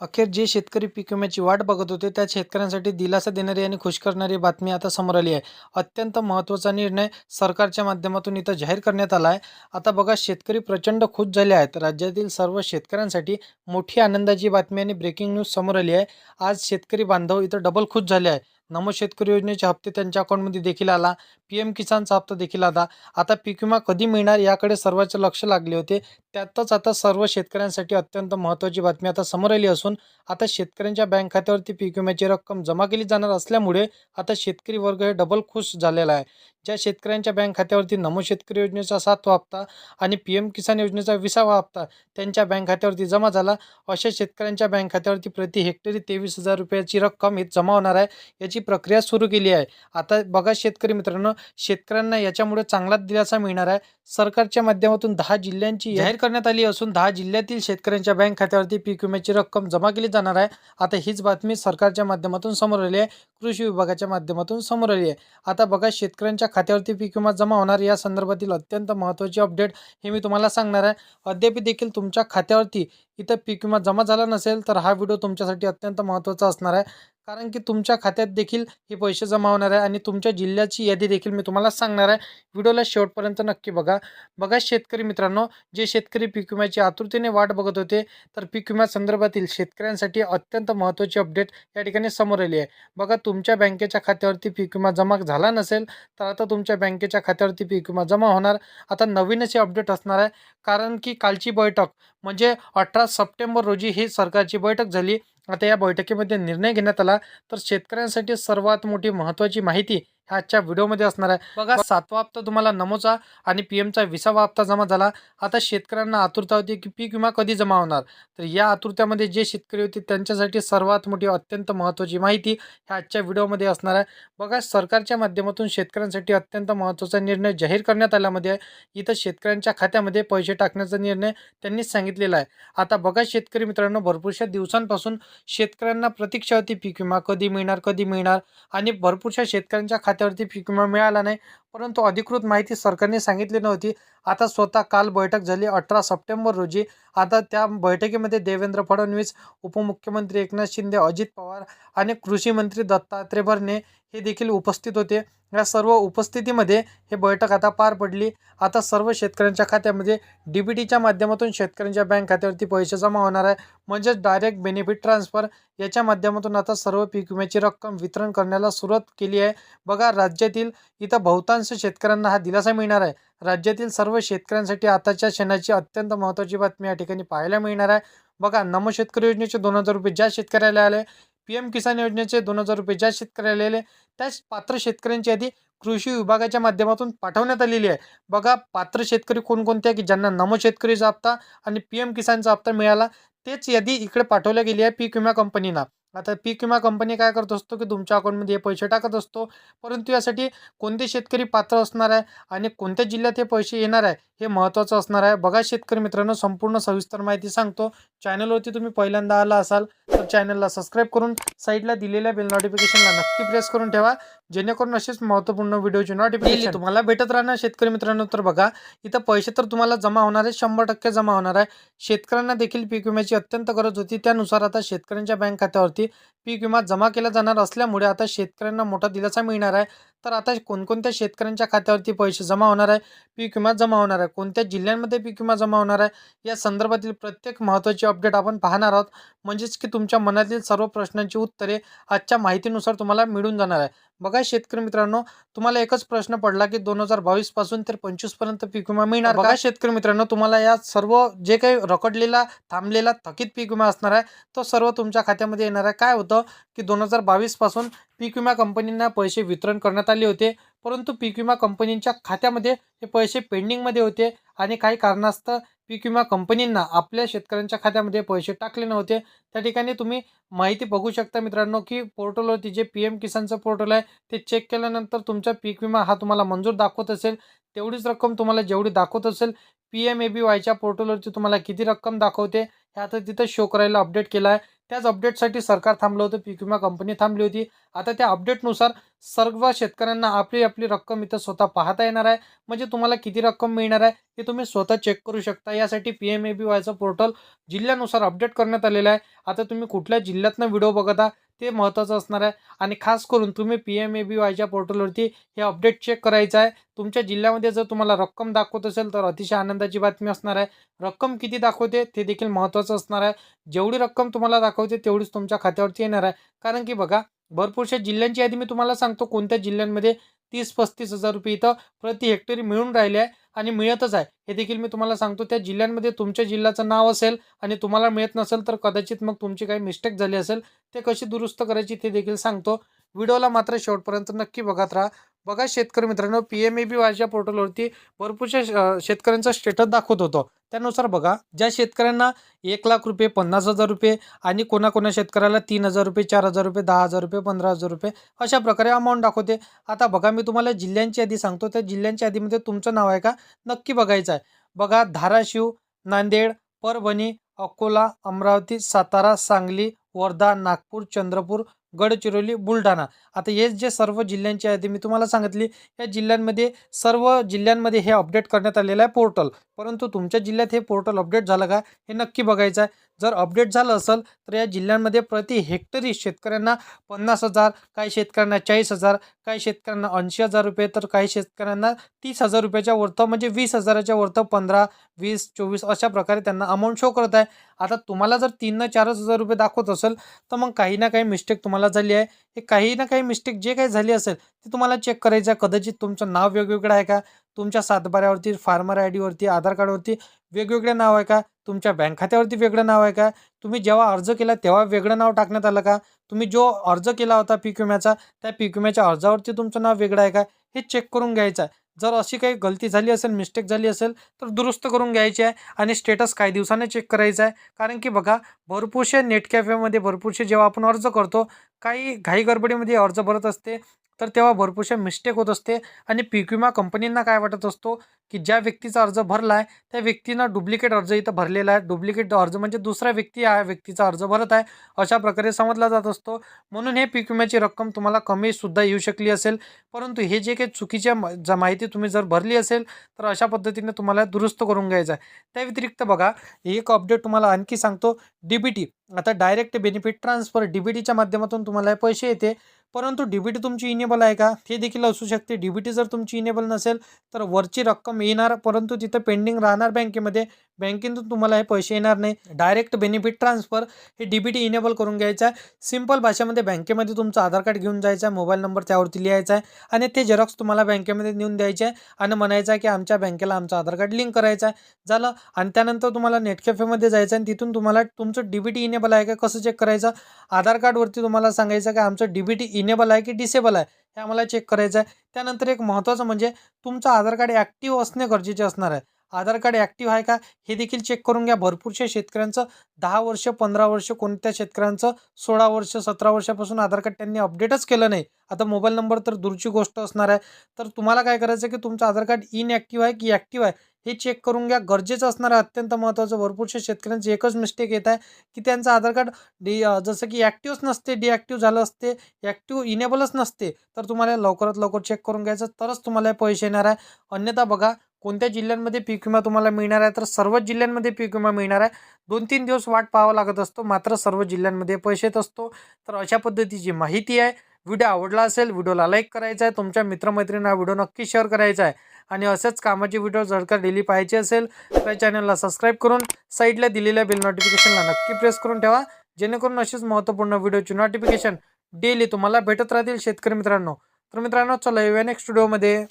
अखेर जे शेतकरी पीक विम्याची वाट बघत होते त्या शेतकऱ्यांसाठी दिलासा देणारी आणि खुश करणारी बातमी आता समोर आली आहे. अत्यंत महत्त्वाचा निर्णय सरकारच्या माध्यमातून इथं जाहीर करण्यात आला आहे. आता बघा शेतकरी प्रचंड खुश झाले आहेत. राज्यातील सर्व शेतकऱ्यांसाठी मोठी आनंदाची बातमी आणि ब्रेकिंग न्यूज समोर आली आहे. आज शेतकरी बांधव इथं डबल खुश झाले आहे नमो शेतकरी योजनेचे हप्ते त्यांच्या अकाउंटमध्ये देखील आला. पी एम किसानचा हप्ता देखील आला. आता पीक विमा कधी मिळणार याकडे सर्वांचे लक्ष लागले होते. त्यातच आता सर्व शेतकऱ्यांसाठी अत्यंत महत्त्वाची बातमी आता समोर आली असून आता शेतकऱ्यांच्या बँक खात्यावरती पीक विम्याची रक्कम जमा केली जाणार असल्यामुळे आता शेतकरी वर्ग हे डबल खुश झालेला आहे. ज्या शेतकऱ्यांच्या बँक खात्यावरती नमो शेतकरी योजनेचा सातवा हप्ता आणि पी एम किसान योजनेचा विसावा हप्ता त्यांच्या बँक खात्यावरती जमा झाला अशा शेतकऱ्यांच्या बँक खात्यावरती प्रति हेक्टरी तेवीस हजार रुपयाची रक्कम ही जमा होणार आहे. याची प्रक्रिया सुरू केली आहे. आता बघा शेतकरी मित्रांनो शेतकऱ्यांना याच्यामुळे चांगलाच दिलासा मिळणार आहे. सरकारच्या माध्यमातून दहा जिल्ह्यांची जाहीर करण्यात आली असून दहा जिल्ह्यातील शेतकऱ्यांच्या बँक खात्यावरती पीक विम्याची रक्कम जमा केली जाणार आहे. आता हीच बातमी सरकारच्या माध्यमातून समोर आली आहे. कृषी विभागाच्या माध्यमातून समोर आली आहे. आता बघा शेतकऱ्यांच्या खात्यावरती पीक विमा जमा होणार या संदर्भातील अत्यंत महत्त्वाची अपडेट हे मी तुम्हाला सांगणार आहे. अद्याप देखील तुमच्या खात्यावरती इथं पीक विमा जमा झाला नसेल तर हा व्हिडिओ तुमच्यासाठी अत्यंत महत्त्वाचा असणार आहे. कारण की तुमच्या खात्यात देखील हे पैसे जमा होणार आहे आणि तुमच्या जिल्ह्याची यादी देखील मी तुम्हाला सांगणार आहे. व्हिडिओला शेवटपर्यंत नक्की बघा. बघा शेतकरी मित्रांनो जे शेतकरी पीक विम्याची आतुरतेने वाट बघत होते तर पीक विम्या संदर्भातील शेतकऱ्यांसाठी अत्यंत महत्त्वाची अपडेट या ठिकाणी समोर आली आहे. बघा तुमच्या बँकेच्या खात्यावरती पीक विमा जमा झाला नसेल तर आता तुमच्या बँकेच्या खात्यावरती पीक विमा जमा होणार. आता नवीनच हे अपडेट असणार आहे. कारण की कालची बैठक म्हणजे अठरा सप्टेंबर रोजी ही सरकारची बैठक झाली. आता या बैठकीमध्ये निर्णय घेण्यात आला. तर शेतकऱ्यांसाठी सर्वात मोठी महत्त्वाची माहिती ह्या आजच्या व्हिडिओमध्ये असणार आहे. बघा सातवा हप्ता तुम्हाला नमोचा आणि पी एमचा विसावा हप्ता जमा झाला. आता शेतकऱ्यांना आतुरता होती की पीक विमा कधी जमा होणार? तर या आतुरत्यामध्ये जे शेतकरी होते त्यांच्यासाठी सर्वात मोठी अत्यंत महत्त्वाची माहिती ह्या आजच्या व्हिडिओमध्ये असणार आहे. बघा सरकारच्या माध्यमातून शेतकऱ्यांसाठी अत्यंत महत्त्वाचा निर्णय जाहीर करण्यात आल्यामध्ये आहे इथं शेतकऱ्यांच्या खात्यामध्ये पैसे टाकण्याचा निर्णय त्यांनीच सांगितलेला आहे. आता बघा शेतकरी मित्रांनो भरपूरशा दिवसांपासून शेतकऱ्यांना प्रतीक्षा होती पीक विमा कधी मिळणार कधी मिळणार? आणि भरपूरशा शेतकऱ्यांच्या खात्यावरती पीक विमा मिळाला नाही. परंतु अधिकृत माहिती सरकारने सांगितली नव्हती. आता स्वतः काल बैठक झाली. अठरा सप्टेंबर रोजी आता त्या बैठकीमध्ये देवेंद्र फडणवीस उपमुख्यमंत्री एकनाथ शिंदे अजित पवार आणि कृषी मंत्री दत्तात्रय भरणे हे देखील उपस्थित होते. या सर्व उपस्थितीमध्ये हे बैठक आता पार पडली. आता सर्व शेतकऱ्यांच्या खात्यामध्ये डी बी टीच्या माध्यमातून शेतकऱ्यांच्या बँक खात्यावरती पैसे जमा होणार आहे. म्हणजेच डायरेक्ट बेनिफिट ट्रान्सफर याच्या माध्यमातून आता सर्व पीक विम्याची रक्कम वितरण करण्याला सुरुवात केली आहे. बघा राज्यातील इथं बहुतांश शेतकऱ्यांना हा दिलासा मिळणार आहे. राज्यातील सर्व शेतकऱ्यांसाठी आताच्या क्षणाची अत्यंत महत्त्वाची बातमी या ठिकाणी पाहायला मिळणार आहे. बघा नमो शेतकरी योजनेचे दोन हजार रुपये ज्या शेतकऱ्याला आले पी एम किसान योजनेचे दोन हजार रुपये ज्या शेतकऱ्याला आले त्याच पात्र शेतकऱ्यांची यादी कृषी विभागाच्या माध्यमातून पाठवण्यात आलेली आहे. बघा पात्र शेतकरी कोणकोणते आहे की ज्यांना नमो शेतकरीचा हप्ता आणि पी एम किसानचा हप्ता मिळाला तेच यादी इकडे पाठवल्या गेली आहे पीक विमा कंपनीना. आता पीक विमा कंपनी काय करत असतो की तुमच्या अकाउंटमध्ये हे पैसे टाकत असतो परंतु यासाठी कोणते शेतकरी पात्र असणार आहे आणि कोणत्या जिल्ह्यात हे पैसे येणार आहे हे महत्त्वाचं असणार आहे. बघा शेतकरी मित्रांनो संपूर्ण सविस्तर माहिती सांगतो. चॅनलवरती तुम्ही पहिल्यांदा आला असाल तर चॅनलला सबस्क्राईब करून साईडला दिलेल्या बेल नोटिफिकेशनला नक्की प्रेस करून ठेवा. जेणेकरून असेच महत्त्वपूर्ण व्हिडिओची नोटिफिकेशन तुम्हाला भेटत राहणार. शेतकरी मित्रांनो तर बघा इथं पैसे तर तुम्हाला जमा होणार आहे शंभर टक्के जमा होणार आहे. शेतकऱ्यांना देखील पीक विम्याची अत्यंत गरज होती. त्यानुसार आता शेतकऱ्यांच्या बँक खात्यावरती पीक विमा जमा केला जाणार असल्यामुळे आता शेतकऱ्यांना मोठा दिलासा मिळणार आहे. तर आता कोणकोणत्या शेतकऱ्यांच्या खात्यावरती पैसे जमा होणार आहे? पीक विमा जमा होणार आहे? कोणत्या जिल्ह्यांमध्ये पीक विमा जमा होणार आहे? या संदर्भातील प्रत्येक महत्त्वाची अपडेट आपण पाहणार आहोत. म्हणजेच की तुमच्या मनातील सर्व प्रश्नांची उत्तरे आजच्या माहितीनुसार तुम्हाला मिळून जाणार आहे. बघा शेतकरी मित्रांनो तुम्हाला एकच प्रश्न पडला की दोन हजार बावीसपासून तर पंचवीसपर्यंत पीक विमा मिळणार बघा शेतकरी मित्रांनो तुम्हाला या सर्व जे काही रखडलेला थांबलेला थकीत पीक विमा असणार आहे तो सर्व तुमच्या खात्यामध्ये येणार आहे. काय होतं की दोन हजार बावीसपासून पीक विमा कंपनींना पैसे वितरण करण्यात आले होते परंतु पीक विमा कंपनींच्या खात्यामध्ये हे पैसे पेंडिंगमध्ये होते आणि काही कारणास्तव पीक विमा कंपनींना आपल्या शेतकऱ्यांच्या खात्यामध्ये पैसे टाकले नव्हते. त्या ठिकाणी तुम्ही माहिती बघू शकता मित्रांनो की पोर्टलवरती जे पी एम किसानचं पोर्टल आहे ते चेक केल्यानंतर तुमचा पीक विमा हा तुम्हाला मंजूर दाखवत असेल. तेवढीच रक्कम तुम्हाला जेवढी दाखवत असेल पी एम ए बी वायच्या पोर्टलवरती तुम्हाला किती रक्कम दाखवते हे आता तिथं शो करायला अपडेट केला आहे. त्याच अपडेटसाठी सरकार थांबलं होतं पीक विमा कंपनी थांबली होती. आता त्या अपडेटनुसार सर्व शेतकऱ्यांना आपली आपली रक्कम इथं स्वतः पाहता येणार आहे. म्हणजे तुम्हाला किती रक्कम मिळणार आहे हे तुम्ही स्वतः चेक करू शकता. यासाठी पी एम ए बी वायचं पोर्टल जिल्ह्यानुसार अपडेट करण्यात आलेलं आहे. आता तुम्ही कुठल्या जिल्ह्यातनं व्हिडिओ बघता ते महत्त्वाचं असणार आहे. आणि खास करून तुम्ही पी एम ए बी वायच्या पोर्टलवरती हे अपडेट चेक करायचं आहे. तुमच्या जिल्ह्यामध्ये जर तुम्हाला रक्कम दाखवत असेल तर अतिशय आनंदाची बातमी असणार आहे. रक्कम किती दाखवते ते देखील महत्त्वाचं असणार आहे. जेवढी रक्कम तुम्हाला दाखवते तेवढीच तुमच्या खात्यावरती येणार आहे. कारण की बघा भरपूरशा जिल्ह्यांची यादी मी तुम्हाला सांगतो. कोणत्या जिल्ह्यांमध्ये तीस पस्तीस हजार रुपये इथं प्रति हेक्टरी मिळून राहिले आहे आणि मिळतच आहे. हे देखील मी तुम्हाला सांगतो त्या जिल्ह्यांमध्ये तुमच्या जिल्ह्याचं नाव असेल आणि तुम्हाला मिळत नसेल तर कदाचित मग तुमची काही मिस्टेक झाली असेल ते कशी दुरुस्त करायची ते देखील सांगतो. व्हिडिओला मात्र शेवटपर्यंत नक्की बघत राहा. बघा शेतकरी मित्रांनो पी एम ए बी वायच्या पोर्टलवरती भरपूरशा श- शेतकऱ्यांचा स्टेटस दाखवत होतो. त्यानुसार बघा ज्या शेतकऱ्यांना एक लाख रुपये पन्नास हजार रुपये आणि कोणाकोणा शेतकऱ्याला तीन हजार रुपये चार हजार रुपये दहा हजार रुपये पंधरा हजार रुपये अशा प्रकारे अमाऊंट दाखवते. आता बघा मी तुम्हाला जिल्ह्यांची यादी सांगतो. त्या जिल्ह्यांच्या यादीमध्ये तुमचं नाव आहे का? नक्की बघायचं आहे. बघा धाराशिव नांदेड परभणी अकोला अमरावती सातारा सांगली वर्धा नागपूर चंद्रपूर गडचिरोली बुलढाणा. आता हे जे सर्व जिल्ह्यांची यादी मी तुम्हाला सांगितली या जिल्ह्यांमध्ये सर्व जिल्ह्यांमध्ये हे अपडेट करण्यात आलेलं आहे पोर्टल परंतु तुमच्या जिल्ह्यात हे पोर्टल अपडेट झालं का? हे नक्की बघायचं आहे. जर अपडेट झालं असेल तर या जिल्ह्यांमध्ये प्रति हेक्टरी शेतकऱ्यांना पन्नास हजार काही शेतकऱ्यांना चाळीस हजार काही शेतकऱ्यांना ऐंशी हजार रुपये तर काही शेतकऱ्यांना तीस हजार रुपयाच्या वरतं म्हणजे वीस हजाराच्या वरतं पंधरा वीस चोवीस अशा प्रकारे त्यांना अमाऊंट शो करत आहे. आता तुम्हाला जर तीन चारच हजार रुपये दाखवत असेल तर मग काही ना काही मिस्टेक तुम्हाला झाली आहे. हे काही ना काही मिस्टेक जे काही झाली असेल ते तुम्हाला चेक करायचं आहे. कदाचित तुमचं नाव वेगवेगळं आहे का? तुमच्या सातबाऱ्यावरती फार्मर आय डीवरती आधार कार्डवरती वेगवेगळे नाव आहे का? तुमच्या बँक खात्यावरती वेगळं नाव आहे का? तुम्ही जेव्हा अर्ज केला तेव्हा वेगळं नाव टाकण्यात आलं का? तुम्ही जो अर्ज केला होता पीक विम्याचा त्या पीक विम्याच्या अर्जावरती तुमचं नाव वेगळं आहे का? हे चेक करून घ्यायचं आहे. जर अशी काही गलती झाली असेल मिस्टेक झाली असेल तर दुरुस्त करून घ्यायची आहे आणि स्टेटस काही दिवसाने चेक करायचं आहे. कारण की बघा भरपूरशे नेट कॅफेमध्ये भरपूरशे जेव्हा आपण अर्ज करतो काही घाई गडबडीमध्ये अर्ज भरत असते. तर तेव्हा भरपूरशा मिस्टेक होत असते. आणि पीक विमा कंपनींना काय वाटत असतो? की ज्या व्यक्तीचा अर्ज भरला आहे त्या व्यक्तीनं डुप्लिकेट अर्ज इथं भरलेला आहे. डुप्लिकेट अर्ज म्हणजे दुसरा व्यक्ती या व्यक्तीचा अर्ज भरत आहे अशा प्रकारे समजला जात असतो. म्हणून हे पीक विम्याची रक्कम तुम्हाला कमीसुद्धा येऊ शकली असेल. परंतु हे जे काही चुकीच्या माहिती तुम्ही जर भरली असेल तर अशा पद्धतीने तुम्हाला दुरुस्त करून घ्यायचं आहे. त्या व्यतिरिक्त बघा एक अपडेट तुम्हाला आणखी सांगतो. डी बी टी आता direct benefit transfer D B टीच्या माध्यमातून तुम्हाला पैसे येते. परंतु डी बी टी तुमची इनेबल आहे का? ते देखील असू शकते. डी टी जर तुमची इनेबल नसेल तर वरची रक्कम येणार परंतु तिथं पेंडिंग राहणार बँकेमध्ये बँकेतून तुम्हाला हे पैसे येणार नाही. डायरेक्ट बेनिफिट ट्रान्सफर हे डी बी टी इनेबल करून घ्यायचं आहे. सिंपल भाषेमध्ये बँकेमध्ये तुमचं आधार कार्ड घेऊन जायचं आहे. मोबाईल नंबर त्यावरती लिहायचा आहे. आणि ते झेरॉक्स तुम्हाला बँकेमध्ये नेऊन द्यायचे आहे. आणि म्हणायचं आहे की आमच्या बँकेला आमचं आधार कार्ड लिंक करायचं आहे. झालं. आणि त्यानंतर तुम्हाला नेट कॅफेमध्ये जायचं आहे. आणि तिथून तुम्हाला तुमचं डी बी टी इनेबल आहे का? कसं चेक करायचं? आधार कार्डवरती तुम्हाला सांगायचं की आमचं डी बी टी इनेबल आहे की डिसेबल आहे? हे आम्हाला चेक करायचं आहे. त्यानंतर एक महत्त्वाचं म्हणजे तुमचं आधार कार्ड ॲक्टिव्ह असणे गरजेचे असणार आहे. आधार कार्ड ॲक्टिव्ह आहे का? हे देखील चेक करून घ्या. भरपूरशा शेतकऱ्यांचं दहा वर्ष पंधरा वर्ष कोणत्या शेतकऱ्यांचं सोळा वर्ष सतरा वर्षापासून आधार कार्ड त्यांनी अपडेटच केलं नाही. आता मोबाईल नंबर तर दूरची गोष्ट असणार आहे. तर तुम्हाला काय करायचं की तुमचं आधार कार्ड इनॲक्टिव्ह आहे की ॲक्टिव्ह आहे हे चेक करून घ्या. गरजेचं असणार आहे अत्यंत महत्त्वाचं. भरपूरशा शेतकऱ्यांचं एकच मिस्टेक येत आहे की त्यांचं आधार कार्ड डी जसं की ॲक्टिव्हच नसते डिॲक्टिव्ह झालं असते ॲक्टिव्ह इनेबलच नसते. तर तुम्हाला लवकरात लवकर चेक करून घ्यायचं. तरच तुम्हाला पैसे येणार आहे. अन्यथा बघा कोणत्या जिल्ह्यांमध्ये पीक विमा तुम्हाला मिळणार आहे? तर सर्वच जिल्ह्यांमध्ये पीक विमा मिळणार आहे. दोन तीन दिवस वाट पाहावं लागत असतो. मात्र सर्व जिल्ह्यांमध्ये पैसे येत असतो. तर अशा पद्धतीची माहिती आहे. व्हिडिओ आवडला असेल व्हिडिओला लाईक करायचा आहे. तुमच्या मित्रमैत्रिणींना व्हिडिओ नक्की शेअर करायचा आहे. आणि असेच कामाचे व्हिडिओ जर का डेली पाहायचे असेल तर चॅनलला सबस्क्राईब करून साईडला दिलेल्या बेल नोटिफिकेशनला नक्की प्रेस करून ठेवा. जेणेकरून असेच महत्त्वपूर्ण व्हिडिओची नोटिफिकेशन डेली तुम्हाला भेटत राहतील शेतकरी मित्रांनो. तर मित्रांनो चला येऊया नेक्स्ट व्हिडिओमध्ये